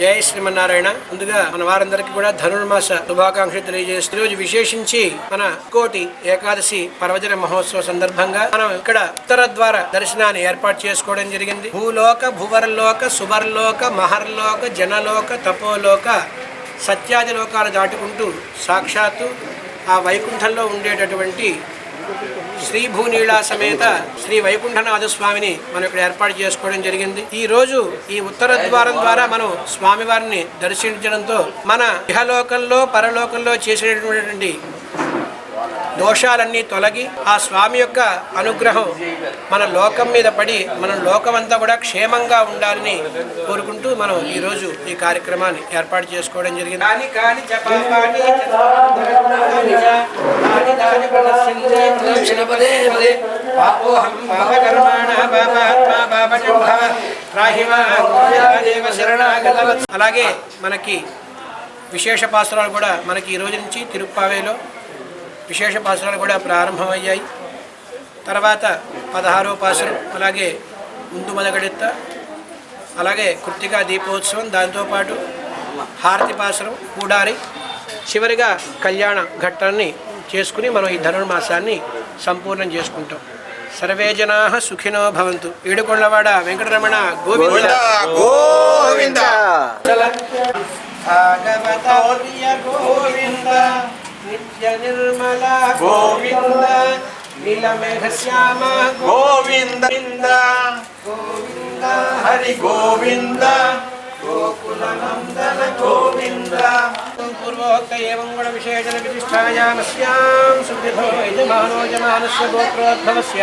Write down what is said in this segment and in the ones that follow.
జై శ్రీమన్నారాయణ. ముందుగా మన వారందరికీ కూడా ధనుర్మాస శుభాకాంక్షలు తెలియజేస్తూ ఈ రోజు విశేషించి మన కోటి ఏకాదశి పర్వదిన మహోత్సవ సందర్భంగా మనం ఇక్కడ ఉత్తర ద్వార దర్శనాన్ని ఏర్పాటు చేసుకోవడం జరిగింది. భూలోక భువర్లోక సువర్లోక మహర్లోక జనలోక తపోలోక సత్యాది లోకాలు దాటుకుంటూ సాక్షాత్తు ఆ వైకుంఠంలో ఉండేటటువంటి శ్రీ భూనీళ సమేత శ్రీ వైకుంఠనాథ స్వామిని మనం ఇక్కడ ఏర్పాటు చేసుకోవడం జరిగింది ఈ రోజు ఈ ఉత్తర ద్వారం ద్వారా మనం స్వామివారిని దర్శించడంతో మన ఇహలోకంలో పరలోకంలో చేసినటువంటి దోషాలన్నీ తొలగి ఆ స్వామి యొక్క అనుగ్రహం మన లోకం మీద పడి మన లోకమంతా కూడా క్షేమంగా ఉండాలని కోరుకుంటూ మనం ఈరోజు ఈ కార్యక్రమాన్ని ఏర్పాటు చేసుకోవడం జరిగింది కాని కాని చ పాపాని చ తాని చ శరణాగత అలాగే మనకి విశేష పాత్రలు కూడా మనకి ఈ రోజు నుంచి తిరుప్పావేలో విశేష పాసురాలు కూడా ప్రారంభమయ్యాయి. తర్వాత పదహారో పాసురం అలాగే ముందు మొదగడెత్త అలాగే కృత్తికా దీపోత్సవం దాంతోపాటు హారతి పాసురం కూడారి చివరిగా కళ్యాణ ఘట్టాన్ని చేసుకుని మనం ఈ ధనుర్మాసాన్ని సంపూర్ణం చేసుకుంటాం. సర్వే జనా సుఖినో భవంతు. ఏడుకొండవాడ వెంకటరమణ గోవింద. గోవింద. భాగవత ప్రియ గోవింద. నిత్య నిర్మల గోవింద. నీలమేఘ శ్యామ గోవింద. గోవింద. హరి గోవింద. గోకులనందన గోవింద పూర్వోక్త ఏవం గుణ విశేషణ విశిష్టాయామస్యాం శుద్ధితో యజమానో యజమానస్య గోత్రోద్భవస్య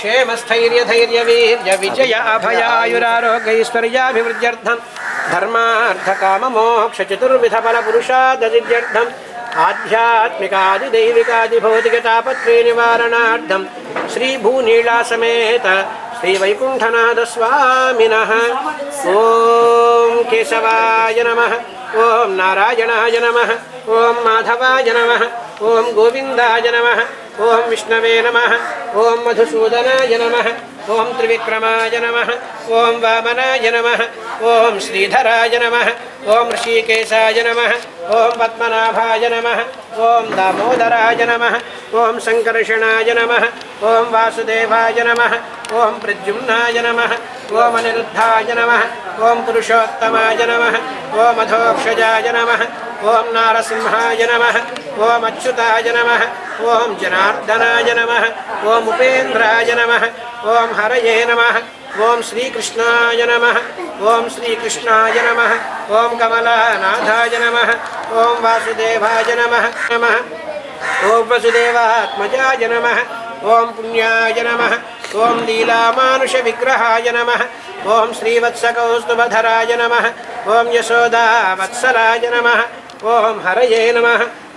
क्षेमस्थैर्यधैर्यवीर्यविजय अभयायुरारोग्यैश्वर्याभिवृद्ध्यर्थं धर्मार्थकाममोक्षचतुर्विधफलपुरुषादसिद्ध्यर्थम् आध्यात्मिकादिदैविकादिभौतिकतापत्रयनिवारणार्थं श्रीभूनीलासमेत श्रीवैकुण्ठनाथस्वामिनः। ॐ केशवाय नमः। ॐ नारायणाय नमः। ॐ माधवाय नमः। ॐ गोविन्दाय नमः। ओम विष्णवे नम ओं मधुसूदनाय नम ओं त्रिविक्रमाय नम ओं वामनाय नम ओं श्रीधराय नम ओं ऋषिकेशाय नम ओं पद्मनाभाय नम ओं दामोदराय नम ओं संकर्षणाय नम ओं वासुदेवाय नम ओं प्रद्युम्नाय नम ओम अनिरुद्धाय नम ओं पुरुषोत्तमाय नम ॐ अधोक्षजाय नम ओं नारसिंहाय नम ओम अच्युताय नम ओम जनार्दनाय नमः ओम उपेन्द्राय नमः ॐ हरये नमः ओम श्रीकृष्णाय नमः ओम श्रीकृष्णाय नमः ओम कमलानाथाय नमः ओम वासुदेवाय नमः नमः ओम वसुदेवात्मजाय नमः ओम पुण्याय नमः लीलामानुष विग्रहाय नमः ॐ श्रीवत्सकौस्तुभधराय नमः ॐ यशोदावत्सलाय नमः ॐ हरये नमः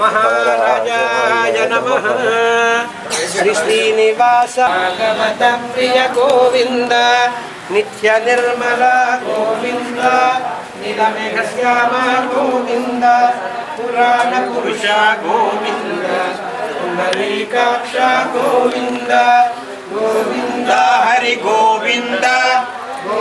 महाराजाय नमः श्रीश्रीनिवास भागवतं प्रियगोविन्द नित्यनिर्मला गोविन्द निलमेघश्याम गोविन्द पुराणपुरुषा गोविन्द कुमरीकाक्षा Govinda Govinda Hargobind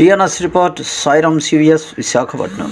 GNS report Sairam CVS Visakhapatnam.